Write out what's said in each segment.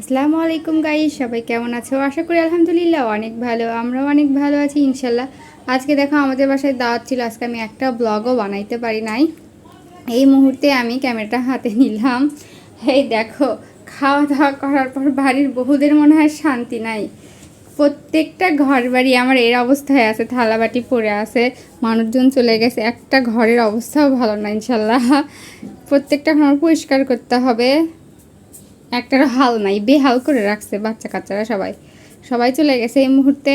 আসসালামু আলাইকুম গাইস, সবাই কেমন আছো? আশা করি আলহামদুলিল্লাহ অনেক ভালো, আমরাও অনেক ভালো আছি ইনশাল্লাহ। আজকে দেখো আমাদের বাসায় দাওয়াত ছিল, আজকে আমি একটা ব্লগও বানাইতে পারি নাই। এই মুহূর্তে আমি ক্যামেরাটা হাতে নিলাম। এই দেখো খাওয়া দাওয়া করার পর বাড়ির বহুদের মনে হয় শান্তি নাই। প্রত্যেকটা ঘর বাড়ি আমার এর অবস্থায় আছে, থালাবাটি পড়ে আছে, মানুষজন চলে গেছে, একটা ঘরের অবস্থাও ভালো না ইনশাল্লাহ। প্রত্যেকটা ঘর পরিষ্কার করতে হবে। একটার হাল নাই, বেহাল করে রাখছে বাচ্চা কাচ্চারা সবাই। সবাই চলে গেছে এই মুহূর্তে।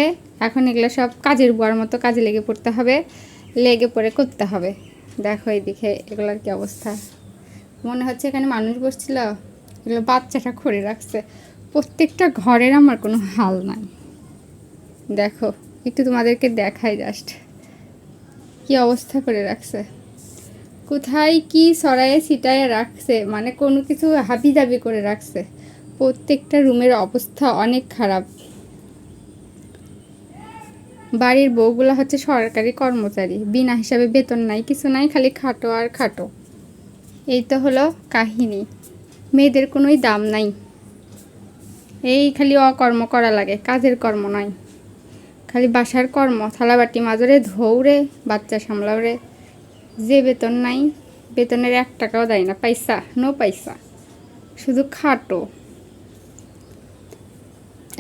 এখন এগুলো সব কাজের বুয়ার মতো কাজে লেগে পড়তে হবে, লেগে পড়ে করতে হবে। দেখো এইদিকে এগুলোর কি অবস্থা। মনে হচ্ছে এখানে মানুষ বসছিল, এগুলো বাচ্চাটা করে রাখছে। প্রত্যেকটা ঘরের আমার কোনো হাল নাই। দেখো, একটু তোমাদেরকে দেখাই জাস্ট কি অবস্থা করে রাখছে। কোথায় কি সরায়ে ছিটায় রাখছে মানে কোনো কিছু হাবি দাবি করে রাখছে। প্রত্যেকটা রুমের অবস্থা অনেক খারাপ। বাড়ির বউগুলো হচ্ছে সরকারি কর্মচারী, বিনা হিসাবে বেতন নাই, কিছু নাই, খালি খাটো আর খাটো। এই তো হলো কাহিনী। মেয়েদের কোনোই দাম নাই। এই খালি অকর্ম করা লাগে, কাজের কর্ম নয় খালি বাসার কর্ম, থালাবাটি মাজরে ধৌরে, বাচ্চা সামলাওরে যে বেতন নাই, বেতনের এক টাকাও দেয় না, পয়সা নো পয়সা, শুধু খাটো।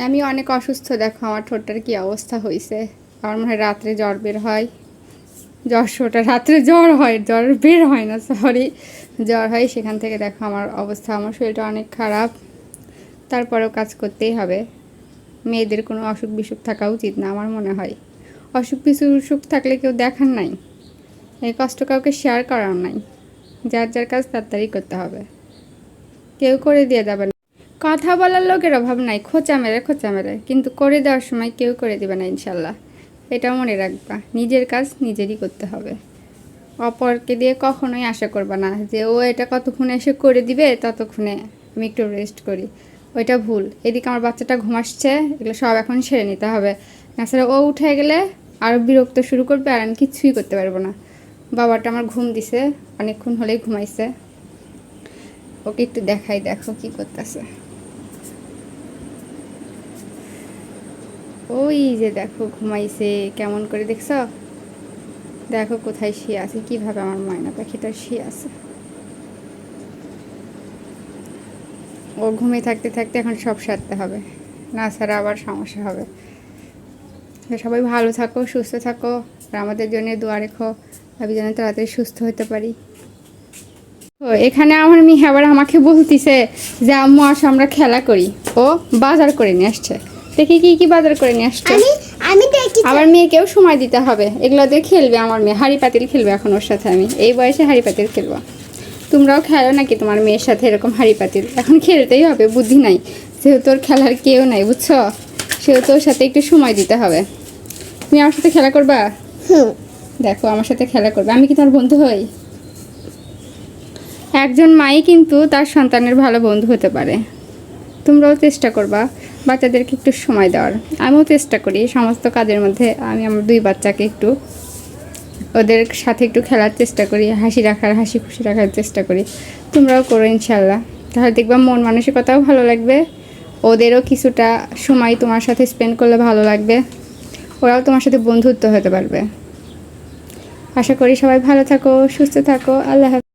আমি অনেক অসুস্থ, দেখো আমার ঠোঁটটার কি অবস্থা হয়েছে আমার মনে হয় রাত্রে জ্বর বের হয়। জ্বর শোটা রাত্রে জ্বর হয়, জ্বর বের হয় না সরি জ্বর হয় সেখান থেকে দেখো আমার অবস্থা, আমার শরীরটা অনেক খারাপ। তারপরেও কাজ করতেই হবে। মেয়েদের কোনো অসুখ বিসুখ থাকা উচিত না, আমার মনে হয়। অসুখ বিসুখ থাকলে কেউ দেখার নাই। এই কষ্ট কাউকে শেয়ার করার নাই। যার যার কাজ তাড়াতাড়ি করতে হবে। কেউ করে দিয়ে যাবে না। কথা বলার লোকের অভাব নাই, খোঁচা মেরে খোঁচা মেরে। কিন্তু করে দেওয়ার সময় কেউ করে দেবে না ইনশাল্লাহ। এটা মনে রাখবা, নিজের কাজ নিজেরই করতে হবে। অপরকে দিয়ে কখনোই আশা করবা না যে, ও এটা কতক্ষণে এসে করে দিবে? ততক্ষণে আমি একটু রেস্ট করি। ওইটা ভুল। এদিকে আমার বাচ্চাটা ঘুমাচ্ছে এগুলো সব এখন সেরে নিতে হবে। তাছাড়া ও উঠে গেলে আরও বিরক্ত শুরু করবে আর আমি কিছুই করতে পারব না। বাবাটা আমার ঘুম দিছে, অনেকক্ষণ হলেই ঘুমাইছে। ওকে একটু দেখাই, দেখো কি করতেছে। ওই যে দেখো, ঘুমাইছে, কেমন করে দেখছ? দেখো কোথায় শুয়ে আছে, কীভাবে আমার ময়না পাখিটা শুয়ে আছে। ও ঘুমিয়ে থাকতে থাকতে এখন সব সারতে হবে, না ছাড়া আবার সমস্যা হবে। সবাই ভালো থাকো, সুস্থ থাকো, আর আমাদের জন্য দোয়া রেখো। আমি যেন তাড়াতাড়ি সুস্থ হতে পারি। ও এখানে আমার মেয়ে আবার আমাকে বলতিছে যে আম্মু আসো আমরা খেলা করি। ও বাজার করে নিয়ে আসছে। দেখি কি কি বাজার করে নিয়ে আসছে। আমি আমি দেখি আমার মেয়েকেও সময় দিতে হবে। এগুলো দিয়ে খেলবে আমার মেয়ে। হাড়ি পাতিল খেলবে এখন ওর সাথে আমি। এই বয়সে হাড়ি পাতিল খেলব। তোমরাও খেলো নাকি তোমার মেয়ের সাথে এরকম হাড়ি পাতিল? এখন খেলতেই হবে বুদ্ধি নাই। যেহেতু ওর খেলার কেউ নাই বুঝছ? সেহেতু ওর সাথে একটু সময় দিতে হবে। তুমি আমার সাথে খেলা করবা? হুম। দেখো, আমার সাথে খেলা করবে। আমি কি তোমার বন্ধু হই? একজন মাই কিন্তু তার সন্তানের ভালো বন্ধু হতে পারে। তোমরাও চেষ্টা করবা, বাচ্চাদেরকে একটু সময় দেওয়ার। আমিও চেষ্টা করি, সমস্ত কাজের মধ্যে আমি আমার দুই বাচ্চাকে একটু ওদের সাথে একটু খেলার চেষ্টা করি, হাসি রাখার, হাসি খুশি রাখার চেষ্টা করি। তোমরাও করো ইনশাল্লাহ তাহলে দেখবা মন মানসিকতাও ভালো লাগবে। ওদেরও কিছুটা সময় তোমার সাথে স্পেন্ড করলে ভালো লাগবে। ওরাও তোমার সাথে বন্ধুত্ব হতে পারবে। আশা করি সবাই ভালো থাকো সুস্থ থাকো আল্লাহ